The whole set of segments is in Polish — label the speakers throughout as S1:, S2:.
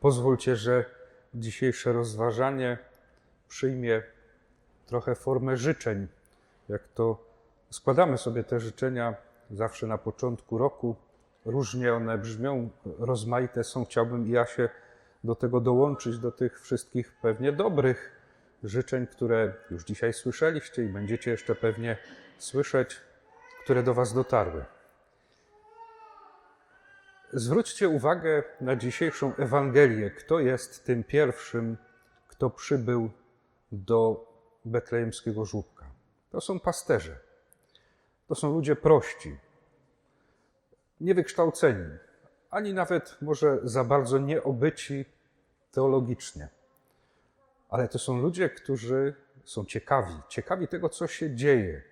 S1: Pozwólcie, że dzisiejsze rozważanie przyjmie trochę formę życzeń. Jak to składamy sobie te życzenia zawsze na początku roku, różnie one brzmią, rozmaite są. Chciałbym ja się do tego dołączyć, do tych wszystkich pewnie dobrych życzeń, które już dzisiaj słyszeliście i będziecie jeszcze pewnie słyszeć, które do Was dotarły. Zwróćcie uwagę na dzisiejszą Ewangelię. Kto jest tym pierwszym, kto przybył do betlejemskiego żłóbka? To są pasterze. To są ludzie prości, niewykształceni, ani nawet może za bardzo nieobyci teologicznie. Ale to są ludzie, którzy są ciekawi, ciekawi tego, co się dzieje.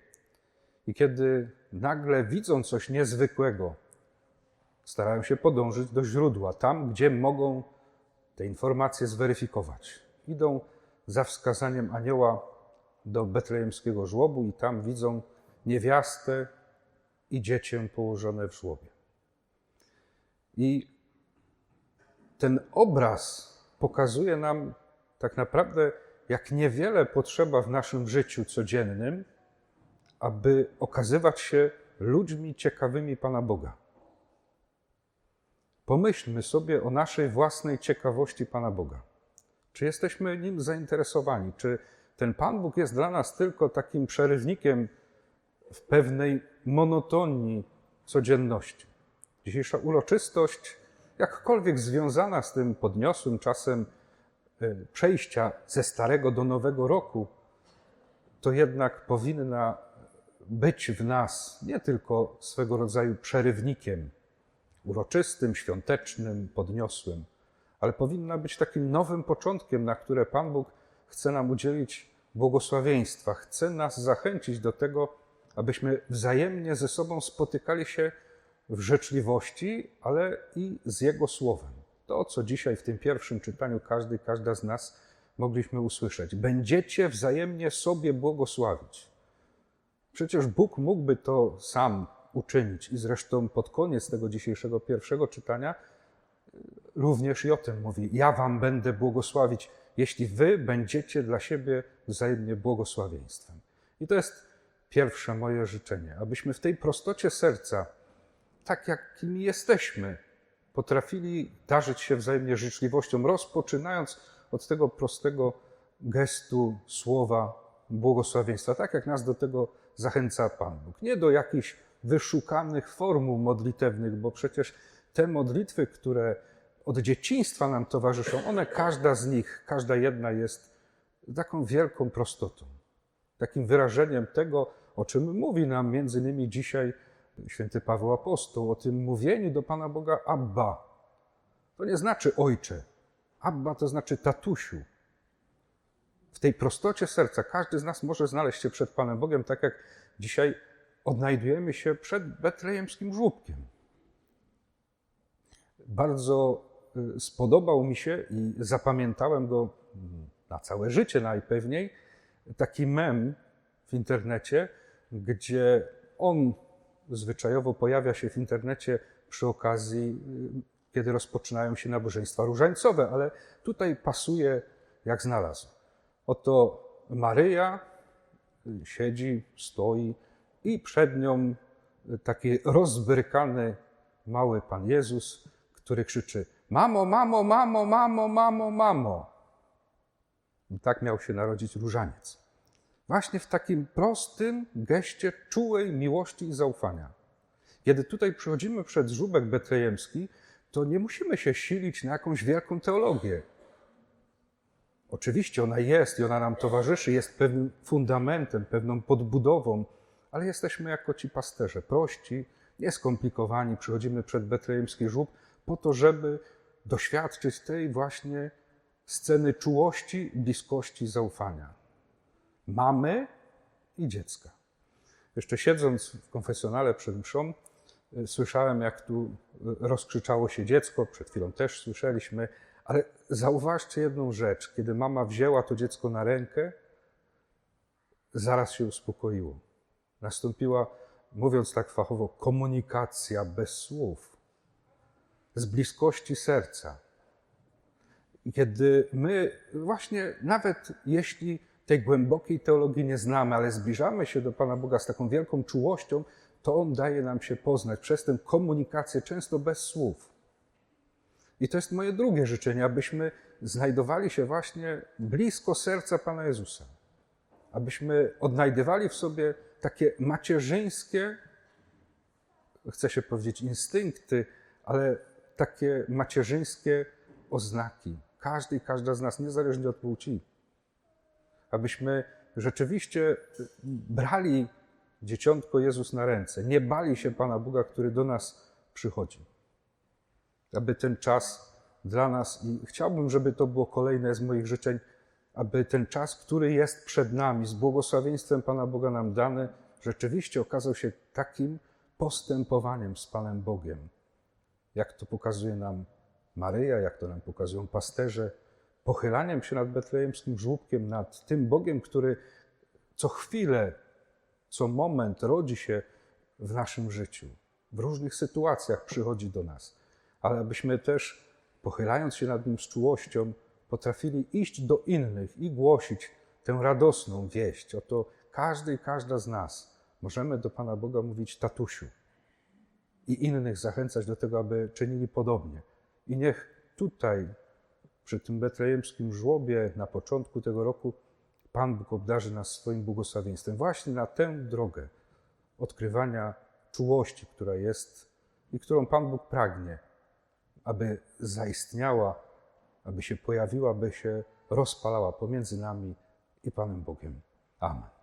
S1: I kiedy nagle widzą coś niezwykłego, starają się podążyć do źródła, tam, gdzie mogą te informacje zweryfikować. Idą za wskazaniem anioła do betlejemskiego żłobu i tam widzą niewiastę i dziecię położone w żłobie. I ten obraz pokazuje nam tak naprawdę, jak niewiele potrzeba w naszym życiu codziennym, aby okazywać się ludźmi ciekawymi Pana Boga. Pomyślmy sobie o naszej własnej ciekawości Pana Boga. Czy jesteśmy nim zainteresowani? Czy ten Pan Bóg jest dla nas tylko takim przerywnikiem w pewnej monotonii codzienności? Dzisiejsza uroczystość, jakkolwiek związana z tym podniosłym czasem e, przejścia ze starego do nowego roku, to jednak powinna być w nas nie tylko swego rodzaju przerywnikiem, uroczystym, świątecznym, podniosłym, ale powinna być takim nowym początkiem, na które Pan Bóg chce nam udzielić błogosławieństwa, chce nas zachęcić do tego, abyśmy wzajemnie ze sobą spotykali się w życzliwości, ale i z Jego Słowem. To, co dzisiaj w tym pierwszym czytaniu każdy, każda z nas mogliśmy usłyszeć. Będziecie wzajemnie sobie błogosławić. Przecież Bóg mógłby to sam uczynić. I zresztą pod koniec tego dzisiejszego pierwszego czytania y, również i o tym mówi: Ja wam będę błogosławić, jeśli wy będziecie dla siebie wzajemnie błogosławieństwem. I to jest pierwsze moje życzenie, abyśmy w tej prostocie serca, tak jakimi jesteśmy, potrafili darzyć się wzajemnie życzliwością, rozpoczynając od tego prostego gestu słowa błogosławieństwa, tak jak nas do tego zachęca Pan Bóg. Nie do jakichś wyszukanych formuł modlitewnych, bo przecież te modlitwy, które od dzieciństwa nam towarzyszą, one, każda z nich, każda jedna jest taką wielką prostotą, takim wyrażeniem tego, o czym mówi nam między innymi dzisiaj święty Paweł Apostoł, o tym mówieniu do Pana Boga Abba. To nie znaczy ojcze. Abba to znaczy tatusiu. W tej prostocie serca każdy z nas może znaleźć się przed Panem Bogiem, tak jak dzisiaj odnajdujemy się przed betlejemskim żłóbkiem. Bardzo y, spodobał mi się i zapamiętałem go mm, na całe życie najpewniej, taki mem w internecie, gdzie on zwyczajowo pojawia się w internecie przy okazji, y, kiedy rozpoczynają się nabożeństwa różańcowe, ale tutaj pasuje jak znalazł. Oto Maryja y, siedzi, stoi, i przed nią taki rozbrykany mały Pan Jezus, który krzyczy: Mamo, mamo, mamo, mamo, mamo, mamo. I tak miał się narodzić różaniec. Właśnie w takim prostym geście czułej miłości i zaufania. Kiedy tutaj przychodzimy przed żubek betlejemski, to nie musimy się silić na jakąś wielką teologię. Oczywiście ona jest i ona nam towarzyszy, jest pewnym fundamentem, pewną podbudową ale jesteśmy jako ci pasterze, prości, nieskomplikowani, przychodzimy przed betlejemski żłób po to, żeby doświadczyć tej właśnie sceny czułości, bliskości, zaufania. Mamy i dziecka. Jeszcze siedząc w konfesjonale przed mszą, y, słyszałem, jak tu rozkrzyczało się dziecko, przed chwilą też słyszeliśmy, ale zauważcie jedną rzecz. Kiedy mama wzięła to dziecko na rękę, zaraz się uspokoiło. Nastąpiła, mówiąc tak fachowo, komunikacja bez słów, z bliskości serca. Kiedy my właśnie, nawet jeśli tej głębokiej teologii nie znamy, ale zbliżamy się do Pana Boga z taką wielką czułością, to On daje nam się poznać przez tę komunikację, często bez słów. I to jest moje drugie życzenie, abyśmy znajdowali się właśnie blisko serca Pana Jezusa. Abyśmy odnajdywali w sobie takie macierzyńskie, chce się powiedzieć instynkty, ale takie macierzyńskie oznaki. Każdy i każda z nas, niezależnie od płci. Abyśmy rzeczywiście brali dzieciątko Jezus na ręce, nie bali się Pana Boga, który do nas przychodzi. Aby ten czas dla nas, i chciałbym, żeby to było kolejne z moich życzeń, aby ten czas, który jest przed nami, z błogosławieństwem Pana Boga nam dany, rzeczywiście okazał się takim postępowaniem z Panem Bogiem, jak to pokazuje nam Maryja, jak to nam pokazują pasterze, pochylaniem się nad betlejemskim żłóbkiem, nad tym Bogiem, który co chwilę, co moment rodzi się w naszym życiu. W różnych sytuacjach przychodzi do nas, ale abyśmy też, pochylając się nad nim z czułością, potrafili iść do innych i głosić tę radosną wieść. Oto każdy i każda z nas możemy do Pana Boga mówić tatusiu i innych zachęcać do tego, aby czynili podobnie. I niech tutaj, przy tym betlejemskim żłobie, na początku tego roku, Pan Bóg obdarzy nas swoim błogosławieństwem właśnie na tę drogę odkrywania czułości, która jest i którą Pan Bóg pragnie, aby zaistniała, aby się pojawiła, aby się rozpalała pomiędzy nami i Panem Bogiem. Amen.